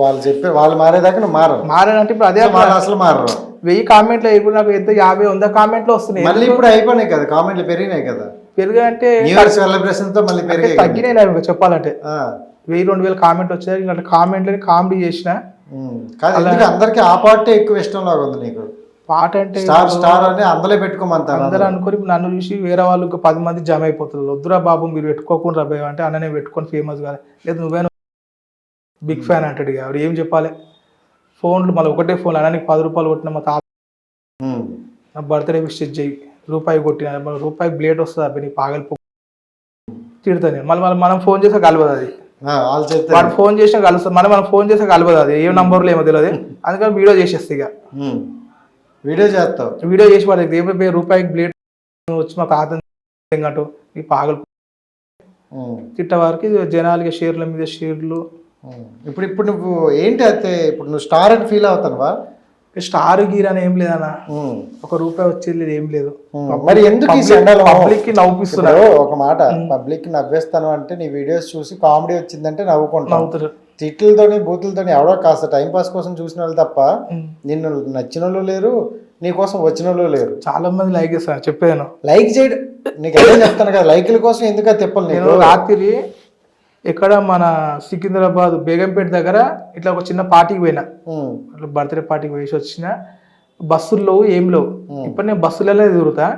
వాళ్ళు చెప్పే వాళ్ళు మారేదాకా నువ్వు మారవు. మారానంటే ఇప్పుడు అదే వాళ్ళు అసలు మారరు వెయ్యి కామెంట్లు ఇప్పుడు నాకు ఎంత యాభై వంద కామెంట్లు వస్తున్నాయి. మళ్ళీ ఇప్పుడు అయిపోయినాయి కదా కామెంట్లు పెరిగినాయి కదా. పెరుగు అంటే సెలబ్రేషన్తో మళ్ళీ పెరిగాయి కదా. తగ్గినాయి చెప్పాలంటే. ఆ, వెయ్యి రెండు వేల కామెంట్ వచ్చాయి ఇంకా కామెంట్లని కామెడీ చేసిన అందరికి ఆ పార్టీ ఎక్కువ ఇష్టం లాగా ఉంది నీకు. పాట అంటే స్టార్ స్టార్ అని అందులో పెట్టుకోమంటారు అందరూ. అనుకొని నన్ను చూసి వేరే వాళ్ళు పది మంది జమ అయిపోతుంది వద్దురా బాబు మీరు పెట్టుకోకుండా భయం అంటే అన్ననే పెట్టుకొని ఫేమస్ కాదు లేదు నువ్వే బిగ్ ఫ్యాన్ అంటాడు ఇక. ఏం చెప్పాలి? ఫోన్లు మళ్ళీ ఒకటే ఫోన్. అన్ననికి పది రూపాయలు కొట్టిన మా తాత ఉమ్. నా బర్త్డే విష్ చెయ్యి రూపాయి కొట్టిన మళ్ళీ రూపాయి బ్లేడ్ వస్తుంది అబ్బాయి నీ పాగలి తిడతాను మళ్ళీ మళ్ళీ మనం ఫోన్ చేసా కలవదు అది. వాడు ఫోన్ చేసినా కలుస్తుంది మళ్ళీ మనం ఫోన్ చేసా కలవదు అది. ఏ నంబర్లో ఏమో తెలియదు అందుకని వీడియో చేసేస్తా ఇక. వీడియో చేస్తావు. వీడియో చేసి వాడికి రేపు రూపాయికి బ్లేడ్ వచ్చి మా తాత అంటూ ఈ పాగలు ఉమ్. తిట్ట వారికి జనాలకి షేర్ల మీద షేర్లు. ఇప్పుడు ఇప్పుడు నువ్వు ఏంటి అయితే ఇప్పుడు నువ్వు స్టార్ అని ఫీల్ అవుతానువా? స్టార్ గీర్ అని ఏం లేదన్న. ఒక రూపాయి వచ్చేది ఏం లేదు. మరి ఎందుకు పబ్లిక్కి నవ్వుపిస్తున్నారు ఇప్పుడు ఒక మాట పబ్లిక్ నవ్వేస్తాను అంటే నీ వీడియోస్ చూసి కామెడీ వచ్చిందంటే నవ్వుకుంటావు తిట్లతోని బూతులతోని ఎవడో కాస్త టైం పాస్ కోసం చూసిన వాళ్ళు తప్ప. నిన్ను నచ్చిన వాళ్ళు లేరు నీ కోసం వచ్చిన వాళ్ళు లేరు. చాలా మంది లైక్ చేస్తారు చెప్పేదాను లైక్ చేయడం నీకు అదే చెప్తాను కదా లైకుల కోసం ఎందుకు తిప్పలు నేను రాత్రి ఎక్కడ మన సికింద్రాబాద్ బేగంపేట దగ్గర ఇట్లా ఒక చిన్న పార్టీకి పోయినా. అట్లా బర్త్డే పార్టీకి వేసి వచ్చిన. బస్సుల్లో ఏం లేవు. ఇప్పుడు నేను బస్సులలో తిరుగుతా.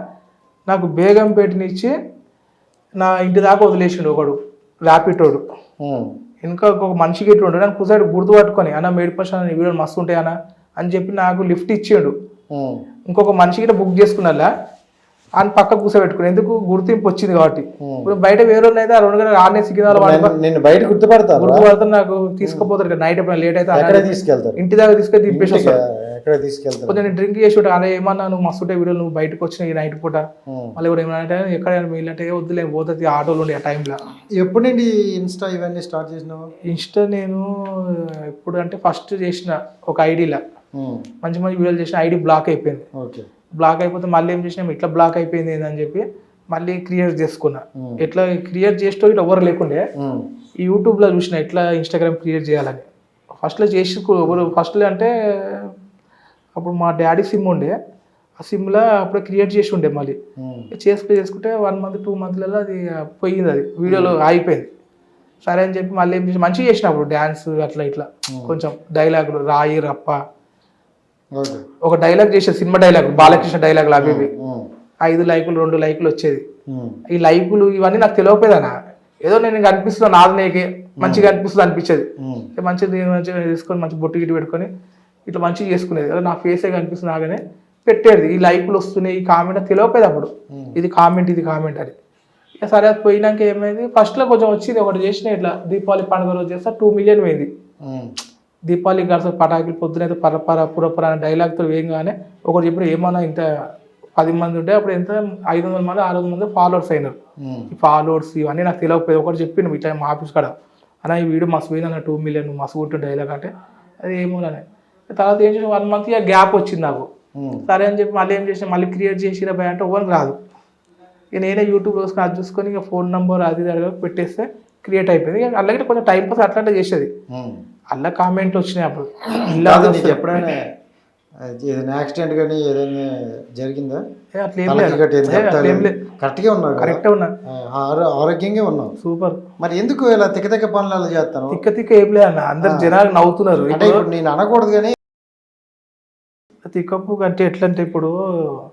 నాకు బేగంపేట నుంచి నా ఇంటి దాకా వదిలేసిండు ఒకడు ర్యాపిటోడు ఇంకా ఒక మనిషికి ఇట్లా ఉంటాడు నాకు కూర్చోడు గుర్తు పట్టుకొని అన్న మేడి పర్సన్ వీడియోలు మస్తు ఉంటాయి అన్న అని చెప్పి నాకు లిఫ్ట్ ఇచ్చిండు. ఇంకొక మనిషికి బుక్ చేసుకున్నా అని పక్క కూర్చోబెట్టుకుని ఎందుకు గుర్తింపు వచ్చింది కాబట్టి. ఇప్పుడు బయట వేరే వాళ్ళు అయితే ఆ రెండు గంటలు వాడి నిన్ను- నిన్ను బయట గుర్తుపడతారు గుర్తు పడితే నాకు తీసుకుపోతారు కదా నైట్ ఎప్పుడైనా లేట్ అయితే తీసుకెళ్తారు? ఇంటి దగ్గర ఎక్కడ తీసుకెళ్తారు? కొంచెం నేను డ్రింక్ చేసి ఉంటా అలా ఏమన్నా నువ్వు మస్తు ఉంటాయి వీడియోలు నువ్వు బయటకు వచ్చిన ఈ నైట్ పూట. మళ్ళీ కూడా ఏమన్నా అంటే ఎక్కడ వీళ్ళంటే వద్దులే పోతుంది ఆటోలు ఉండే ఆ టైంలో ఎప్పుడు నుండి ఇన్స్టా ఇవన్నీ స్టార్ట్ చేసినావు? ఇన్స్టా నేను ఎప్పుడు అంటే ఫస్ట్ చేసిన ఒక ఐడిలో మంచి మంచి వీడియోలు చేసిన ఐడి బ్లాక్ అయిపోయింది. ఓకే. బ్లాక్ అయిపోతే మళ్ళీ ఏం చేసినాం? ఇట్లా బ్లాక్ అయిపోయింది ఏందని చెప్పి మళ్ళీ క్రియేట్ చేసుకున్నా. ఎట్లా క్రియేట్ చేస్తూ ఇట్లా ఎవరు లేకుండే. ఈ యూట్యూబ్లో చూసిన ఎట్లా ఇన్స్టాగ్రామ్ క్రియేట్ చేయాలని. ఫస్ట్లో చేసి ఎవరు ఫస్ట్లో అంటే అప్పుడు మా డాడీ సిమ్ ఉండే. ఆ సిమ్లో అప్పుడు క్రియేట్ చేసి ఉండే మళ్ళీ. ఉమ్, చేసుకుంటే చేసుకుంటే వన్ మంత్ టూ మంత్లలో అది పోయింది అది. వీడియోలో అయిపోయింది సరే అని చెప్పి మళ్ళీ ఏం చేసి మంచిగా చేసిన అప్పుడు డ్యాన్స్ అట్లా ఇట్లా. కొంచెం డైలాగులు రాయి రప్ప. ఒక డైలాగ్ చేసే సినిమా డైలాగ్ బాలకృష్ణ డైలాగులు అవి ఇవి. ఐదు లైకులు రెండు లైకులు వచ్చేది. ఈ లైకులు ఇవన్నీ నాకు తెలియకపోయేదన్న ఏదో నేను అనిపిస్తున్నా నాది నీకే. మంచిగా అనిపిస్తుంది అనిపించేది. ఇట్లా మంచిగా తీసుకొని మంచి బొట్టు గిట్టు పెట్టుకొని ఇట్లా మంచిగా చేసుకునేది. అదే నా ఫేసే కనిపిస్తుంది నాగానే పెట్టేది. ఈ లైకులు వస్తున్నాయి ఈ కామెంట్ తెలియకపోయేది అప్పుడు. ఇది కామెంట్ ఇది కామెంట్ అని. ఇక సరే అది పోయినాక ఏమైంది? ఫస్ట్లో కొంచెం వచ్చింది. ఒకటి చేసిన ఇట్లా దీపావళి పండుగ రోజు చేస్తే టూ మిలియన్ పోయింది. దీపావళి గడస పటాకులు పొద్దునైతే పరపర పురపర అనే డైలాగ్తో వేయంగానే ఒకటి చెప్పిన ఏమన్నా ఇంత పది మంది ఉంటే అప్పుడు ఎంత ఐదు వందల మంది ఆరు వందల మంది ఫాలోవర్స్ అయినారు. ఈ ఫాలోవర్స్ ఇవన్నీ నాకు తెలియకపోయేది ఒకటి చెప్పిండు ఇట్లా మా ఆఫీస్ కాడ అన్న ఈ వీడియో మస్తు పోయింది అన్న టూ మిలియన్ మస్తు కొట్టు డైలాగ్ అంటే అది ఏమోనని తర్వాత ఏం చేసిన వన్ మంత్ ఇక గ్యాప్ వచ్చింది నాకు. సరే అని చెప్పి మళ్ళీ ఏం చేసిన మళ్ళీ క్రియేట్ చేసిరా భయ అంటే ఓన్ రాదు ఇక నేనే యూట్యూబ్ రోజుకి అది చూసుకొని ఇక ఫోన్ నెంబర్ అది అడగ పెట్టేస్తే క్రియేట్ అయిపోయింది. అలాగే కొంచెం టైం పాస్ అట్లాంటి చేసేది. అలా కామెంట్ వచ్చినాయి అప్పుడు. ఇలా నీకు ఎప్పుడైనా ఏదైనా యాక్సిడెంట్ కానీ ఏదైనా జరిగిందా? కరెక్ట్గా ఉన్నావు కదా? కరెక్టే ఉన్నా. ఆరోగ్యంగా ఉన్నావు? సూపర్. మరి ఎందుకు ఇలా తిక్క తిక్క పనులు అలా చేస్తాను తిక్క తిక్క ఏం లేదు అన్న. అందరు జనాలు నవ్వుతున్నారు. అంటే ఇప్పుడు నేను అనకూడదు కానీ ఎట్లా అంటే ఇప్పుడు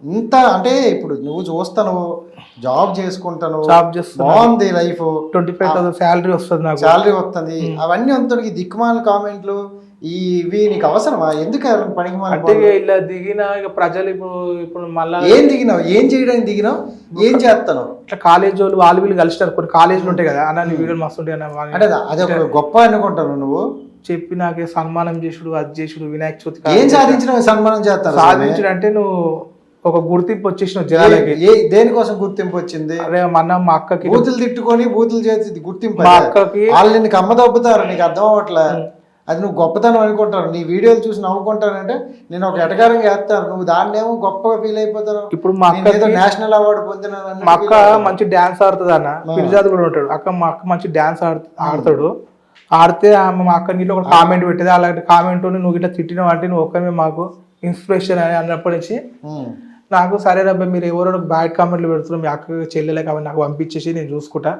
ఇంత అంటే ఇప్పుడు నువ్వు చూస్తాను జాబ్ చేసుకుంటాను జాబ్ చేస్తున్నా బాగుంది life. Twenty five thousand salary వస్తుంది నాకు. శాలరీ వస్తుంది. అవన్నీ అంతటికి దిక్కుమాల కామెంట్లు ఈ ఇవి నీకు అవసరమా? ఎందుకు పనికి అంటే ఇలా దిగిన ఇక ప్రజలు ఇప్పుడు ఇప్పుడు మళ్ళా ఏం దిగినావు? ఏం చేయడానికి దిగినావు? ఏం చేస్తాను ఇట్లా కాలేజ్ వాళ్ళు వాళ్ళు వీళ్ళు కలిసినారు. కొన్ని కాలేజీలు ఉంటాయి కదా. అన్న నీ వీడియోలు మస్తు ఉంటాయి అన్న అంటే అది ఒక గొప్ప అనుకుంటాను నువ్వు. చెప్పి నాకే సన్మానం చేసుడు అది చేసుడు వినాయక చవితి ఏం సాధించినావు సన్మానం చేస్తారు సాధించడం అంటే నువ్వు ఒక గుర్తింపు వచ్చేసిన జనాలకి. ఏ దేనికోసం గుర్తింపు వచ్చింది? అరే మన మా అక్కకి. బూతులు తిట్టుకొని బూతులు చేసి గుర్తింపు మా. అక్కకి. వాళ్ళు నిన్ను కమ్మదొబ్బుతారు నీకు అర్థం అవ్వట్లే. అది నువ్వు గొప్పతనం అనుకుంటారు. నీ వీడియోలు చూసి నవ్వుకుంటానంటే నేను ఒక ఎటకారంగా వేస్తాను నువ్వు దాన్ని ఏమో గొప్పగా ఫీల్ అయిపోతారు. ఇప్పుడు మా ఏదో అక్కకి నేషనల్ అవార్డు పొందినాను మా అక్క మంచి డ్యాన్స్ ఆడుతుంది అన్న పిరిజాది కూడా ఉంటాడు. అక్క మా అక్క మంచి డ్యాన్స్ ఆడు ఆడతాడు. ఆడితే ఆమె మా అక్క నీళ్ళు ఒక కామెంట్ పెట్టేది. అలాంటి కామెంట్ నువ్వు ఇట్లా తిట్టినావు అంటే నువ్వు ఒక్కమే మాకు ఇన్స్పిరేషన్ అని అన్నప్పటి నుంచి. నాకు సరే రబ్బా మీరు ఎవరో బ్యాడ్ కామెంట్లు పెడుతున్నారు మీ అక్క చెల్లెలే కాబట్టి నాకు పంపించేసి నేను చూసుకుంటా.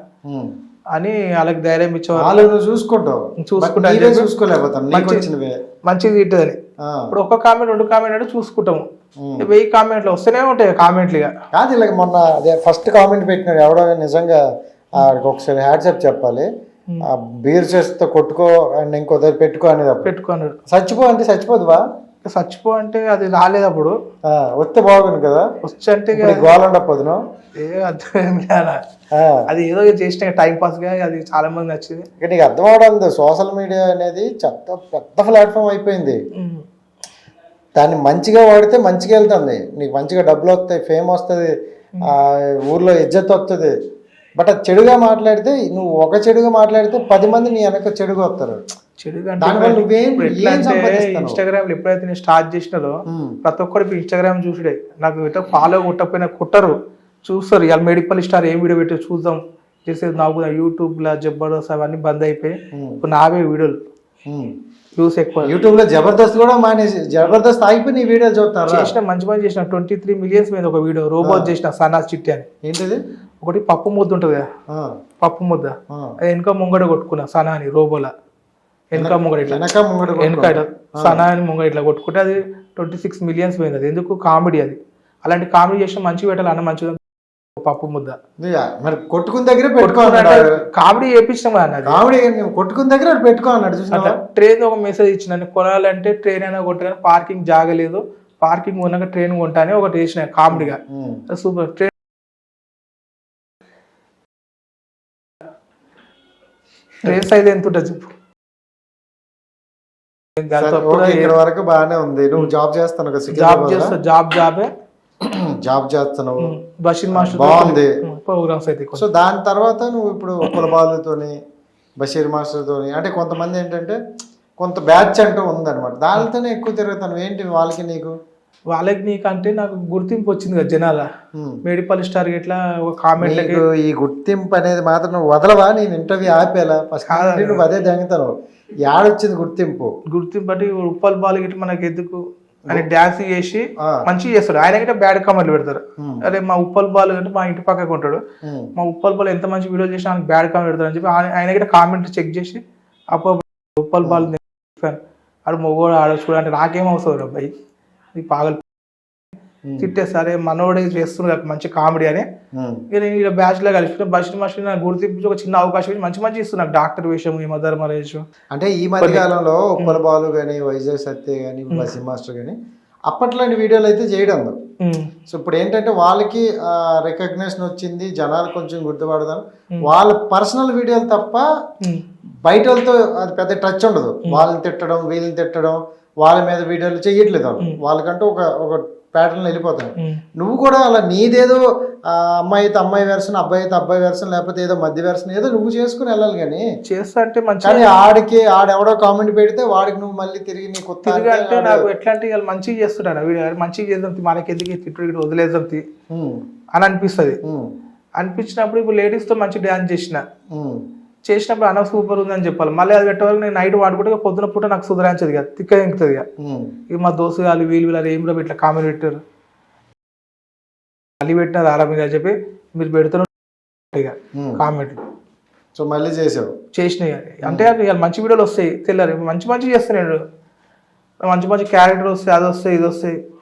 అని వాళ్ళకి ధైర్యం ఇచ్చేవారు. వాళ్ళు నువ్వు చూసుకుంటావు. చూసుకుంటా. బట్ నీవే అని చెప్పి చూసుకోలేకపోతాను నీకు మంచి- వచ్చినవే. మంచిగా తిట్టదని. ఇప్పుడు ఒక కామెంట్ రెండు కామెంట్ అంటే చూసుకుంటాము. వెయ్యి కామెంట్లు వస్తూనే ఉంటాయి కామెంట్లు ఇక. కాదు ఇలా మొన్న అదే ఫస్ట్ కామెంట్ పెట్టినాడు ఎవడో నిజంగా ఒకసారి హ్యాట్సప్ చెప్పాలి. ఆ బీర్ చేస్తే కొట్టుకో అండ్ ఇంకో దగ్గర పెట్టుకో అనేది అప్పుడు. పెట్టుకున్నాడు చచ్చిపో అంటే చచ్చిపోదువా? చచ్చిపో అంటే అది రాలేదు అప్పుడు. వస్తే బాగుంది కదా? వచ్చి అంటే ఇక ఇప్పుడు గోల్ ఉండకపోదును ఏ అర్థం అది ఏదో చేసిన టైం పాస్గా అది చాలా మంది నచ్చింది. ఇక నీకు అర్థం అవడం సోషల్ మీడియా అనేది చెత్త పెద్ద ప్లాట్ఫామ్ అయిపోయింది. దాన్ని మంచిగా వాడితే మంచిగా వెళ్తుంది. నీకు మంచిగా డబ్బులు వస్తాయి ఫేమ్ వస్తుంది ఊర్లో ఇజ్జత్ వస్తుంది. బట్ అది చెడుగా మాట్లాడితే నువ్వు ఒక చెడుగా మాట్లాడితే పది మంది నీ వెనక చెడుగా వస్తారు. ఇన్స్టాగ్రామ్ ఎప్పుడైతే నేను స్టార్ట్ చేసినారో ఉమ్, ప్రతి ఒక్కరు ఇన్స్టాగ్రామ్ చూసుడే. నాకు ఇట్లా ఫాలో కొట్టకపోయినా కుట్టరు. చూస్తారు ఇవాళ మెడికల్ స్టార్ ఏం వీడియో పెట్టి చూద్దాం. చేసేది నాకు యూట్యూబ్లో జబర్దస్త్ అవన్నీ బంద్ అయిపోయి ఉమ్, ఇప్పుడు నావే వీడియోలు. ఉమ్. వ్యూస్ ఎక్కువ. యూట్యూబ్లో జబర్దస్త్ కూడా మానేసి జబర్దస్త్ ఆగిపోయి నీ వీడియోలు చూస్తారా? చేసిన మంచి పని చేసిన ట్వంటీ త్రీ మిలియన్స్ మీద ఒక వీడియో రోబోట్ చేసిన సన్నా చిట్టి అని. ఏంటిది? ఒకటి పప్పు ముద్ద ఉంటుంది కదా? పప్పు ముద్ద. వెనక ముంగడ కొట్టుకున్నా సనా అని రోబోలా. వెనక ముంగడ ఇట్లా. వెనక ముంగడు వెనక సనా అని ముంగడ ఇట్లా కొట్టుకుంటే అది ట్వంటీ సిక్స్ మిలియన్స్ పోయింది అది. ఎందుకు? కామెడీ అది. అలాంటి కామెడీ చేసిన మంచి పెట్టాలి అన్న మంచిగా పప్పు ముద్ద. మరి కొట్టుకున్న దగ్గరే పెట్టుకో అన్నాడు. కామెడీ చేపించినాం కదా అన్నది కామెడీ కొట్టుకున్న దగ్గర పెట్టుకో అన్నాడు ట్రైన్ ఒక మెసేజ్ ఇచ్చిన కొనాలంటే ట్రైన్ అయినా కొట్టాను పార్కింగ్ జాగలేదు. పార్కింగ్ ఉన్నాక ట్రైన్ కొంటానే ఒకటి వేసిన కామెడీగా. సూపర్. ట్రైన్ ట్రైన్ సైజ్ ఎంత ఉంటుంది చెప్పు. ఇక్కడ వరకు బాగానే ఉంది. నువ్వు జాబ్ చేస్తాను జాబ్ చేస్తా జాబ్ జాబే. జాబ్ చేస్తున్నావు. బషీర్ మాస్టర్ బాగుంది. ప్రోగ్రామ్స్ అయితే సో దాని తర్వాత నువ్వు ఇప్పుడు కులబాలుతోని బషీర్ మాస్టర్తోని అంటే కొంతమంది ఏంటంటే కొంత బ్యాచ్ అంటూ ఉందన్నమాట. దానితోనే ఎక్కువ తిరుగుతాను ఏంటి వాళ్ళకి నీకు? వాళ్ళకి నీకంటే నాకు గుర్తింపు వచ్చింది కదా జనాల. మేడిపల్లి స్టార్ ఇట్లా ఒక నీకు ఈ గుర్తింపు అనేది మాత్రం నువ్వు వదలవా? నేను ఇంటర్వ్యూ ఆపేలా? ఫస్ట్. నువ్వు అదే దెంగతాను యాడొచ్చింది గుర్తింపు? గుర్తింపు బట్టి ఉప్పల్ బాల్ గిట్ల మనకి ఎందుకు? అని డ్యాన్స్ చేసి. మంచిగా చేస్తాడు. ఆయన గిట్ట బ్యాడ్ కామెంట్లు పెడతారు. అరే మా ఉప్పల్ బాల్ అంటే మా ఇంటి పక్కకు ఉంటాడు. మా ఉప్పల్ బాల్ ఎంత మంచి వీడియో చేసినా ఆయనకి బ్యాడ్ కామెంట్ పెడతారు అని చెప్పి ఆయన ఆయన గిట్ట కామెంట్ చెక్ చేసి అప్ప ఉప్పల్ బాల్ ఆడు మొగోడు ఆడ చూడంటే నాకేం అవసరం అబ్బాయి ఇది పాగలు ఉమ్. తిట్టేసరే మనోడే చేస్తున్నారు మంచి కామెడీ అని. నేను ఇలా బ్యాచ్లో కలిసి బషీర్ మాస్టర్ నాకు గుర్తింపు ఒక చిన్న అవకాశం మంచి మంచి ఇస్తున్నారు డాక్టర్ వేషం యమధర్మ వేషం అంటే ఈ మధ్య కాలంలో ఉప్పల బాలు కానీ వైజాగ్ సత్య కానీ బసి మాస్టర్ కానీ అప్పట్లాంటి వీడియోలు అయితే చేయడం. సో ఇప్పుడు ఏంటంటే వాళ్ళకి రికగ్నేషన్ వచ్చింది జనాలు కొంచెం గుర్తుపడదాం వాళ్ళ పర్సనల్ వీడియోలు తప్ప. బయట వాళ్ళతో అది పెద్ద టచ్ ఉండదు. వాళ్ళని తిట్టడం వీళ్ళని తిట్టడం వాళ్ళ మీద వీడియోలు చేయట్లేదు. వాళ్ళు వాళ్ళకంటూ ఒక ఒక ప్యాటర్న్ వెళ్ళిపోతాయి. నువ్వు కూడా అలా నీదేదో అమ్మాయి అయితే అమ్మాయి వెర్షన్ అబ్బాయి అయితే అబ్బాయి వెర్షన్ లేకపోతే ఏదో మధ్య వెర్షన్ ఏదో నువ్వు చేసుకుని వెళ్ళాలి కానీ. చేస్తా అంటే మంచి కానీ ఆడికి ఆడెవడో కామెంట్ పెడితే వాడికి నువ్వు మళ్ళీ తిరిగి నీ కొత్త తిరిగి అంటే నాకు ఎట్లా అంటే ఇవాళ మంచిగా చేస్తుంటాను వీడియో మంచిగా చేద్దాం మనకి ఎందుకు ఈ తిట్టు ఇటు వదిలేద్దాం తీ ఉమ్, అని అనిపిస్తుంది. అనిపించినప్పుడు ఇప్పుడు ladies తో మంచి డ్యాన్స్ చేసిన. చేసినప్పుడు అన్న సూపర్ ఉందని చెప్పాలి. మళ్ళీ అది పెట్టేవాళ్ళు నేను నైట్ వాడుకుంటే ఇక పొద్దున పూట నాకు సుధరాంచదు కదా. తిక్క ఇంకుతుంది ఇక. ఇక మా దోస్తు వాళ్ళు వీళ్ళు వీళ్ళు ఏం ఇట్లా కామెంట్ పెట్టారు. మళ్ళీ పెట్టినారు ఆరా మీద చెప్పి మీరు పెడుతున్నారు ఇక. కామెంట్లు. సో మళ్ళీ చేసావు? చేసినాయి అంటే మంచి వీడియోలు వస్తాయి తెల్లారి. మంచి మంచి చేస్తున్నాడు. మంచి మంచి క్యారెక్టర్ వస్తాయి అది వస్తాయి ఇది వస్తాయి.